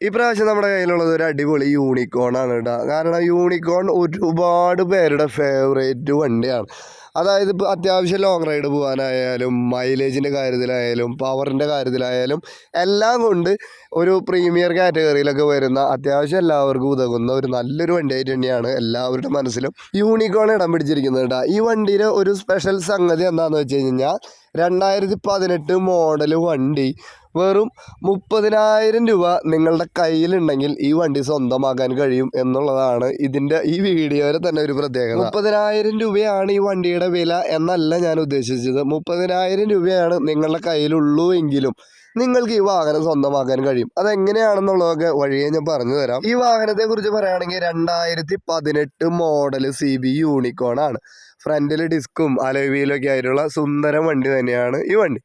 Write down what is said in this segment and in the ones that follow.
ഈ പ്രാവശ്യം നമ്മുടെ കയ്യിലുള്ളത് ഒരു അടിപൊളി യൂണിക്കോൺ ആണ് കേട്ടോ കാരണം യൂണിക്കോൺ ഒരുപാട് പേരുടെ ഫേവറേറ്റ് വണ്ടിയാണ്. അതായത് ഇപ്പോൾ അത്യാവശ്യം ലോങ് റൈഡ് പോകാനായാലും മൈലേജിന്റെ കാര്യത്തിലായാലും പവറിന്റെ കാര്യത്തിലായാലും എല്ലാം കൊണ്ട് ഒരു പ്രീമിയർ കാറ്റഗറിയിലൊക്കെ വരുന്ന അത്യാവശ്യം എല്ലാവർക്കും ഉതകുന്ന ഒരു നല്ലൊരു വണ്ടിയായിട്ട് തന്നെയാണ് എല്ലാവരുടെ മനസ്സിലും യൂണിക്കോൺ ഇടം പിടിച്ചിരിക്കുന്നത് കേട്ടോ ഈ വണ്ടിയിലെ ഒരു സ്പെഷ്യൽ സംഗതി എന്താണെന്ന് വെച്ച് കഴിഞ്ഞാൽ രണ്ടായിരത്തി പതിനെട്ട് മോഡൽ വണ്ടി വെറും മുപ്പതിനായിരം രൂപ നിങ്ങളുടെ കയ്യിലുണ്ടെങ്കിൽ ഈ വണ്ടി സ്വന്തമാക്കാൻ കഴിയും എന്നുള്ളതാണ് ഇതിന്റെ ഈ വീഡിയോയുടെ തന്നെ ഒരു പ്രത്യേകത. മുപ്പതിനായിരം രൂപയാണ് ഈ വണ്ടിയുടെ വില എന്നല്ല ഞാൻ ഉദ്ദേശിച്ചത്. മുപ്പതിനായിരം രൂപയാണ് നിങ്ങളുടെ കയ്യിലുള്ളൂ എങ്കിലും നിങ്ങൾക്ക് ഈ വാഹനം സ്വന്തമാക്കാൻ കഴിയും. അതെങ്ങനെയാണെന്നുള്ളതൊക്കെ വഴിയെ ഞാൻ പറഞ്ഞു തരാം. ഈ വാഹനത്തെ കുറിച്ച് പറയുകയാണെങ്കിൽ രണ്ടായിരത്തി പതിനെട്ട് മോഡൽ സി ബി യൂണിക്കോൺ ആണ്. ഫ്രണ്ടിൽ ഡിസ്കും അലോവിയിലൊക്കെ ആയിട്ടുള്ള സുന്ദരം വണ്ടി തന്നെയാണ് ഈ വണ്ടി.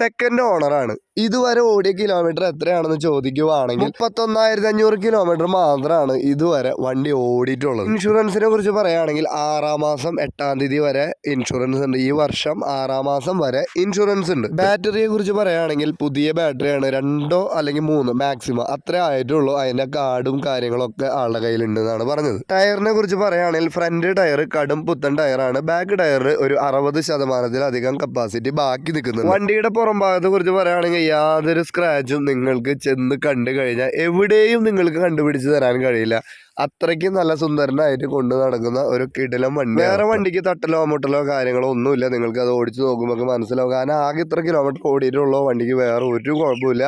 സെക്കൻഡ് ഓണറാണ് ഇതുവരെ ഓടിയ കിലോമീറ്റർ എത്രയാണെന്ന് ചോദിക്കുവാണെങ്കിൽ മുപ്പത്തൊന്നായിരത്തി അഞ്ഞൂറ് കിലോമീറ്റർ മാത്രമാണ് ഇതുവരെ വണ്ടി ഓടിയിട്ടുള്ളത്. ഇൻഷുറൻസിനെ കുറിച്ച് പറയുകയാണെങ്കിൽ ആറാം മാസം എട്ടാം തീയതി വരെ ഇൻഷുറൻസ് ഉണ്ട്. ഈ വർഷം ആറാം മാസം വരെ ഇൻഷുറൻസ് ഉണ്ട്. ബാറ്ററിയെ കുറിച്ച് പറയുകയാണെങ്കിൽ പുതിയ ബാറ്ററിയാണ് രണ്ടോ അല്ലെങ്കിൽ മൂന്ന് മാക്സിമം അത്രേ ആയിട്ടുള്ളൂ. അതിന്റെ കാർഡും കാര്യങ്ങളൊക്കെ ആളുടെ കയ്യിലുണ്ട് എന്നാണ് പറഞ്ഞത്. ടയറിനെ കുറിച്ച് പറയുകയാണെങ്കിൽ ഫ്രണ്ട് ടയർ കടും പുത്തൻ ടയറാണ് ബാക്ക് ടയറിൽ ഒരു അറുപത് ശതമാനത്തിലധികം കപ്പാസിറ്റി ബാക്കി നിൽക്കുന്നത് വണ്ടിയുടെ പുറം ഭാഗത്തെ കുറിച്ച് പറയുകയാണെങ്കിൽ യാതൊരു സ്ക്രാച്ചും നിങ്ങൾക്ക് ചെന്ന് കണ്ടു കഴിഞ്ഞാൽ എവിടെയും നിങ്ങൾക്ക് കണ്ടുപിടിച്ച് തരാൻ കഴിയില്ല. അത്രയ്ക്ക് നല്ല സുന്ദരനായിട്ട് കൊണ്ടു നടക്കുന്ന ഒരു കിടിലം വണ്ടി വേറെ വണ്ടിക്ക് തട്ടലോ മുട്ടലോ കാര്യങ്ങളോ ഒന്നുമില്ല. നിങ്ങൾക്ക് അത് ഓടിച്ച് നോക്കുമ്പോൾ മനസ്സിലാവും. കാരണം ആകെ ഇത്ര കിലോമീറ്റർ ഓടിയിട്ടുള്ള. വണ്ടിക്ക് വേറെ ഒരു കുഴപ്പമില്ല.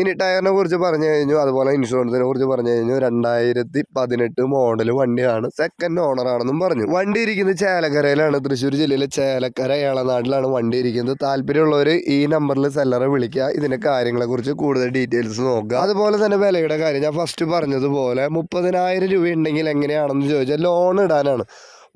ഇനി ടയറിനെ കുറിച്ച് പറഞ്ഞു കഴിഞ്ഞു. അതുപോലെ ഇൻഷുറൻസിനെ കുറിച്ച് പറഞ്ഞു കഴിഞ്ഞു. രണ്ടായിരത്തി പതിനെട്ട് മോഡൽ വണ്ടിയാണ് സെക്കൻഡ് ഓണറാണെന്നും പറഞ്ഞു. വണ്ടി ഇരിക്കുന്നത് ചേലക്കരയിലാണ്. തൃശ്ശൂർ ജില്ലയിലെ ചേലക്കര ഏളനാട്ടിലാണ് വണ്ടി ഇരിക്കുന്നത്. താല്പര്യമുള്ളവർ ഈ നമ്പറിൽ സെല്ലറെ വിളിക്കുക. ഇതിന്റെ കാര്യങ്ങളെക്കുറിച്ച് കൂടുതൽ ഡീറ്റെയിൽസ് നോക്കുക. അതുപോലെ തന്നെ വിലയുടെ കാര്യം ഞാൻ ഫസ്റ്റ് പറഞ്ഞതുപോലെ മുപ്പതിനായിരം രൂപ ഉണ്ടെങ്കിൽ എങ്ങനെയാണെന്ന് ചോദിച്ചാൽ ലോൺ ഇടാനാണ്.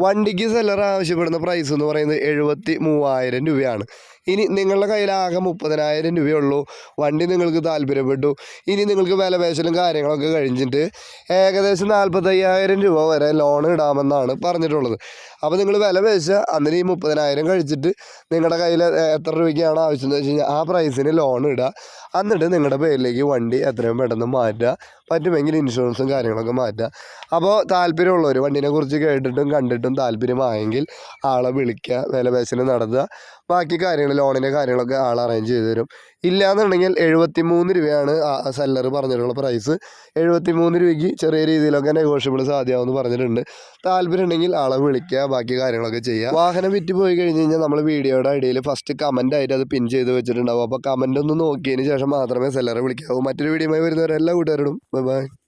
വണ്ടിക്ക് സെല്ലർ ആവശ്യപ്പെടുന്ന പ്രൈസ് എന്ന് പറയുന്നത് എഴുപത്തി മൂവായിരം രൂപയാണ്. ഇനി നിങ്ങളുടെ കയ്യിൽ ആകെ മുപ്പതിനായിരം രൂപയുള്ളൂ. വണ്ടി നിങ്ങൾക്ക് താല്പര്യപ്പെട്ടു. ഇനി നിങ്ങൾക്ക് വില പേശലും കാര്യങ്ങളൊക്കെ കഴിഞ്ഞിട്ട് ഏകദേശം നാൽപ്പത്തയ്യായിരം രൂപ വരെ ലോൺ ഇടാമെന്നാണ് പറഞ്ഞിട്ടുള്ളത്. അപ്പോൾ നിങ്ങൾ വില പേശുക. അന്നിന് ഈ മുപ്പതിനായിരം കഴിച്ചിട്ട് നിങ്ങളുടെ കയ്യിൽ എത്ര രൂപയ്ക്കാണ് ആവശ്യം എന്ന് വെച്ച് കഴിഞ്ഞാൽ ആ പ്രൈസിന് ലോൺ ഇടുക. എന്നിട്ട് നിങ്ങളുടെ പേരിലേക്ക് വണ്ടി എത്രയും പെട്ടെന്ന് മാറ്റുക. പറ്റുമെങ്കിൽ ഇൻഷുറൻസും കാര്യങ്ങളൊക്കെ മാറ്റുക. അപ്പോൾ താല്പര്യമുള്ളവർ വണ്ടീനെ കുറിച്ച് കേട്ടിട്ടും കണ്ടിട്ടും താല്പര്യമായെങ്കിൽ ആളെ വിളിക്കുക വില പേശൽ നടത്തുക. ബാക്കി കാര്യങ്ങൾ ലോണിന്റെ കാര്യങ്ങളൊക്കെ ആൾ അറേഞ്ച് ചെയ്ത് തരും. ഇല്ലയെന്നുണ്ടെങ്കിൽ എഴുപത്തി മൂന്ന് രൂപയാണ് സെല്ലർ പറഞ്ഞിട്ടുള്ള പ്രൈസ് എഴുപത്തി മൂന്ന് രൂപയ്ക്ക് ചെറിയ രീതിയിലൊക്കെ നെഗോഷ്യബിൾ സാധ്യമാവുമെന്ന് പറഞ്ഞിട്ടുണ്ട്. താല്പര്യം ഉണ്ടെങ്കിൽ ആളെ വിളിക്കുക ബാക്കി കാര്യങ്ങളൊക്കെ ചെയ്യുക. വാഹനം വിറ്റ് പോയി കഴിഞ്ഞ് കഴിഞ്ഞാൽ നമ്മൾ വീഡിയോയുടെ ഇടയിൽ ഫസ്റ്റ് കമന്റ് ആയിട്ട് അത് പിൻ ചെയ്ത് വെച്ചിട്ടുണ്ടാവും. അപ്പോൾ കമന്റ് ഒന്ന് നോക്കിയതിന് ശേഷം മാത്രമേ സെല്ലറെ വിളിക്കാവൂ. മറ്റൊരു വീഡിയോ വരുന്നവരെല്ലാ കൂട്ടുകാരോടും. Bye bye